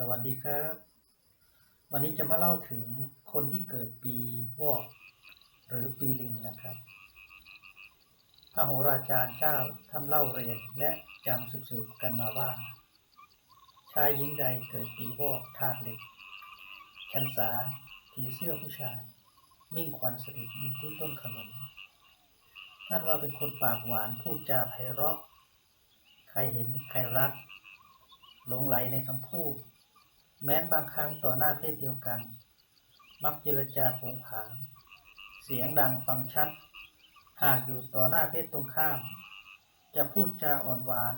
สวัสดีครับ วันนี้จะมาเล่าถึงคนที่เกิดปีวอกหรือปีลิงนะครับพระโหราจารย์เจ้าท่านเล่าเรียนและจำสืบๆกันมาว่า ชายหญิงใดเกิดปีวอกธาตุเหล็กชันษาผีเสื้อผู้ชาย มิ่งขวัญสถิตอยู่ที่ต้นขนุนท่านว่าเป็นคนปากหวานพูดจาไพเราะ ใครเห็นใครรักหลงไหลในคำพูด แม้นบางครั้งต่อหน้าเพศเดียวกัน มักเจรจาผงผาง เสียงดังฟังชัด หากอยู่ต่อหน้าเพศตรงข้าม จะพูดจาอ่อนหวาน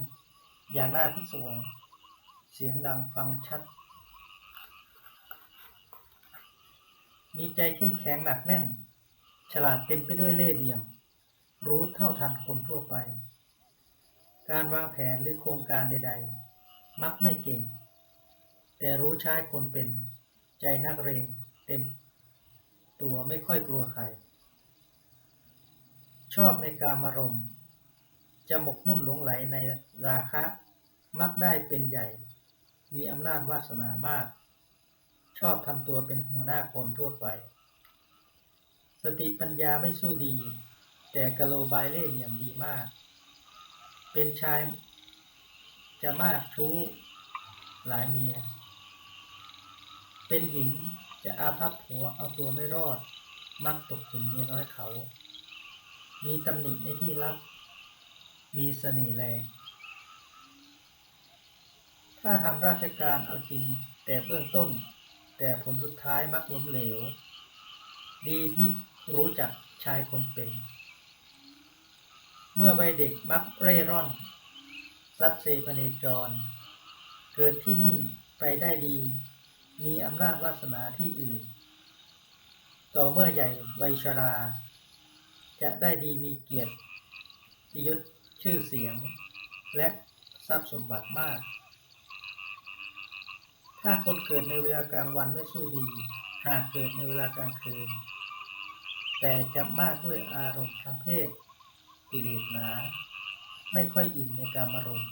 อย่างน่าพิศวง เสียงดังฟังชัด มีใจเข้มแข็งหนักแน่น ฉลาดเต็มไปด้วยเล่ห์เหลี่ยม รู้เท่าทันคนทั่วไป การวางแผนหรือโครงการใด ๆ มักไม่เก่ง แต่รู้ใช้คนเป็นใจนักเรงเต็มตัวไม่ค่อยกลัวใคร ชอบในการมารมจะหมกมุ่นหลงไหลในราคะ มักได้เป็นใหญ่ มีอำนาจวาสนามาก ชอบทำตัวเป็นหัวหน้าคนทั่วไป สติปัญญาไม่สู้ดี แต่กะโลบายเล่เหลี่ยมดีมาก เป็นชายจะมากชู้หลายเมีย เป็นหญิงจะอาภัพผัวเอาตัวไม่รอด มักตกเป็นเมียน้อยเขา มีตำหนิในที่รับ มีเสน่ห์แรง ถ้าทำราชการเอาจริงแต่เบื้องต้น แต่ผลสุดท้ายมักล้มเหลว ดีที่รู้จักชายคนเป็น เมื่อวัยเด็กมักเร่ร่อน สัตเซพเนจร เกิดที่นี่ไปได้ดี มีอำนาจวาสนาที่อื่น ต่อเมื่อใหญ่วัยชรา จะได้ดีมีเกียรติยศชื่อเสียง และทรัพย์สมบัติมาก ถ้าคนเกิดในเวลากลางวันไม่สู้ดี หากเกิดในเวลากลางคืน แต่จะมากด้วยอารมณ์ทางเพศกิเลสหนา ไม่ค่อยอิ่มในการมารมณ์